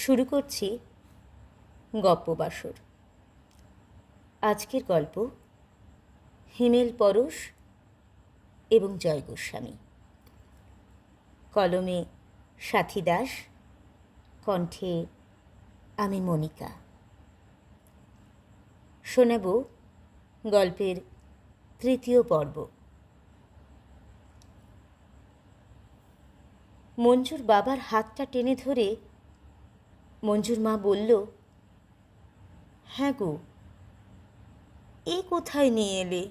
শুরু করছি গপ্পবাসর আজকের গল্প হিমেল পরশ এবং জয় গোস্বামী। কলমে সাথী দাস, কণ্ঠে আমি মনিকা। শোনাব গল্পের তৃতীয় পর্ব। মঞ্জুর বাবার হাতটা টেনে ধরে মঞ্জুর মা বলল হ্যাঁ গো। এ কোথায় নিয়ে এলে?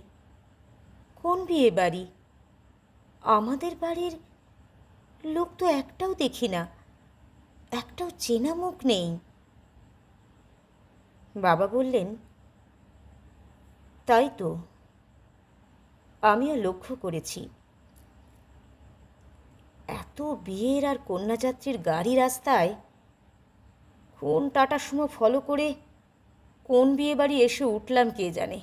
কোন বিয়ে বাড়ি? আমাদের বাড়ির লোক তো একটাও দেখি না একটাও চেনা মুখ নেই। বাবা বললেন তাই তো আমিও লক্ষ্য করেছি। এত বিয়ের আর কন্যাযাত্রীর গাড়ি রাস্তায় কোন টাটা সুমো ফলো করে কোন বিয়ে বাড়ি এসে উঠলাম কে জানে?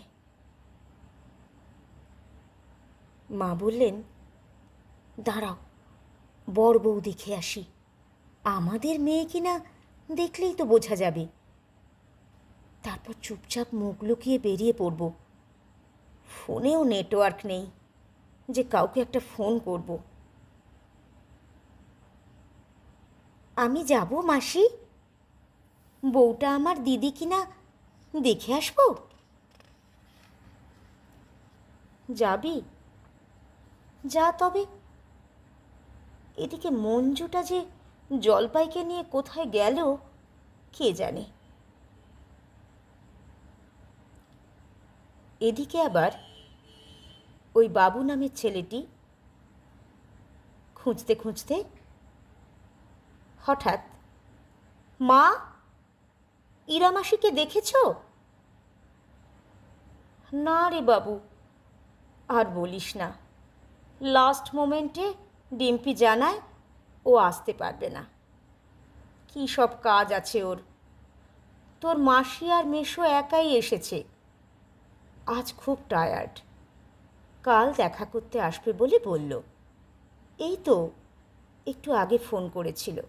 মা বললেন, দাঁড়াও বর বউ দেখে আসি। আমাদের মেয়ে কিনা দেখলেই তো বোঝা যাবে। তারপর চুপচাপ মুখ লুকিয়ে বেরিয়ে পড়ব। ফোনেও নেটওয়ার্ক নেই, যে কাউকে একটা ফোন করব। আমি যাব মাসি? বউটা আমার দিদি কিনা দেখে আসব? যাবি? যা তবে। এদিকে মঞ্জুটা যে জলপাইকে নিয়ে কোথায় গেল, কে জানে। এদিকে আবার ওই বাবু নামের ছেলেটি খুঁজতে খুঁজতে হঠাৎ, মা ইরামাসিকে দেখেছ? না রে বাবু, আর বলিস না। লাস্ট মোমেন্টে ডিম্পি জানায় ও আসতে পারবে না। কী সব কাজ আছে ওর। তোর মাসি আর মেশো একাই এসেছে। আজ খুব টায়ার্ড কাল দেখা করতে আসবে বলে বলল। এই তো, একটু আগে ফোন করেছিল।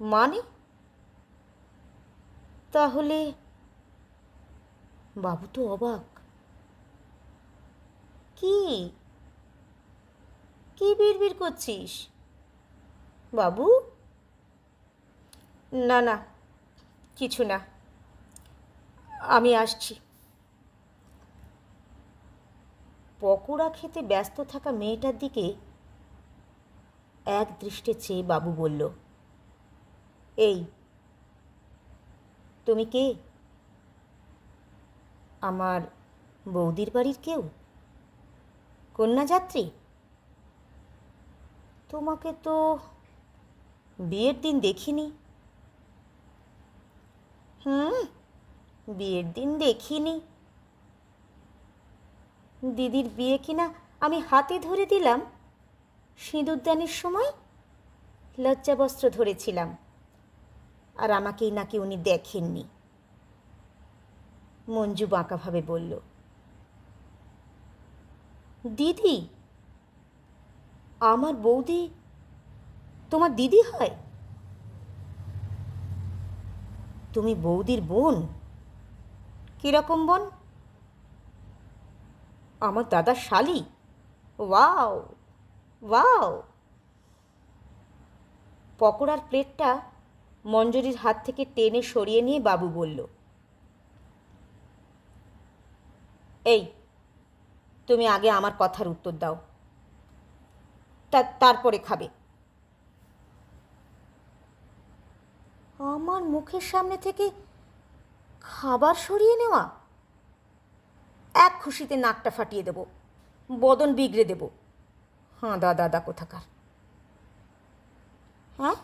মানে? তাহলে বাবু তো অবাক। কি? কি বিড়বিড় করছিস? বাবু? না না, কিছু না। আমি আসছি। পকোড়া খেতে ব্যস্ত থাকা মেয়েটার দিকে এক দৃষ্টে চেয়ে বাবু বলল এই, তুমি কে? আমার বৌদির বাড়ির কেউ? কন্যাযাত্রী তোমাকে তো বিয়ের দিন দেখিনি। হুম, বিয়ের দিন দেখিনি। দিদির বিয়ে কিনা আমি হাতে ধরে দিলাম। সিঁদুরদানের সময় লজ্জাবস্ত্র ধরেছিলাম। আর আমাকেই নাকি উনি দেখেননি। মঞ্জু বাঁকাভাবে বলল, দিদি, আমার বৌদি, তোমার দিদি হয়? তুমি বৌদির বোন? কীরকম বোন? আমার দাদা শালি। Wow wow. পকোড়ার প্লেটটা মঞ্জুরির হাত থেকে টেনে সরিয়ে নিয়ে বাবু বলল, এই, তুমি আগে আমার কথার উত্তর দাও। তারপরে খাবে। আমার মুখের সামনে থেকে খাবার সরিয়ে নেওয়া? এক খুশিতে নাকটা ফাটিয়ে দেব, বদন বিগড়ে দেব। হাঁ, দাদা দাদা কোথাকার? হ্যাঁ?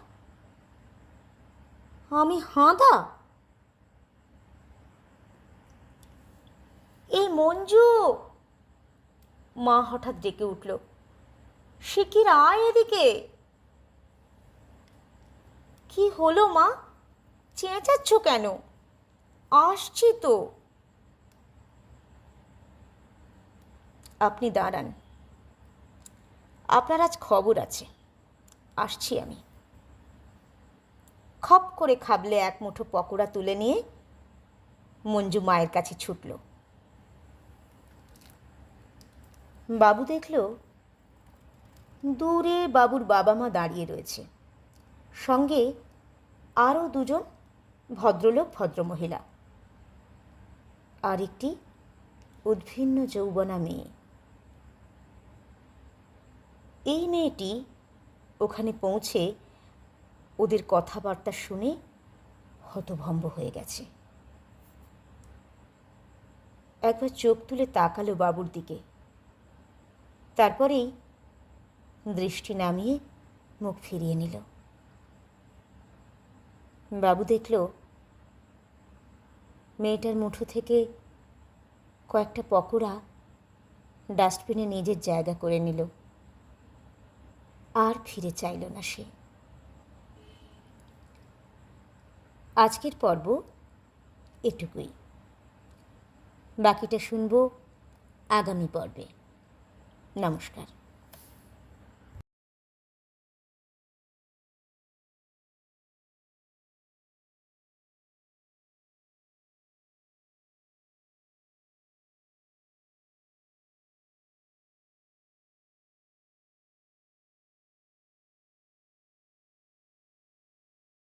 আমি হাঁদা? এই মঞ্জু! মা হঠাৎ ডেকে উঠল। সে কি রায় এদিকে? কি হলো মা? চেঁচাচ্ছ কেন? আসছি তো। আপনি দাঁড়ান। আপনার আজ খবর আছে। আসছি আমি। খপ করে খাবলে এক মুঠো পকোড়া তুলে নিয়ে মঞ্জু মায়ের কাছে ছুটল। বাবু দেখল দূরে বাবুর বাবা মা দাঁড়িয়ে রয়েছে। সঙ্গে আরও দুজন ভদ্রলোক, ভদ্রমহিলা আর একটি উদ্ভিন্ন যৌবনা মেয়ে। এই মেয়েটি ওখানে পৌঁছে ওদের কথাবার্তা শুনে হতভম্ব হয়ে গেছে। একবার চোখ তুলে তাকালো বাবুর দিকে। তারপরেই দৃষ্টি নামিয়ে মুখ ফিরিয়ে নিল। বাবু দেখল, মেয়েটার মুঠো থেকে কয়েকটা পকোড়া ডাস্টবিনে নিজের জায়গা করে নিল। আর ফিরে চাইল না সে। আজকের পর্ব এটুকুই। বাকিটা শুনব আগামী পর্বে। নমস্কার।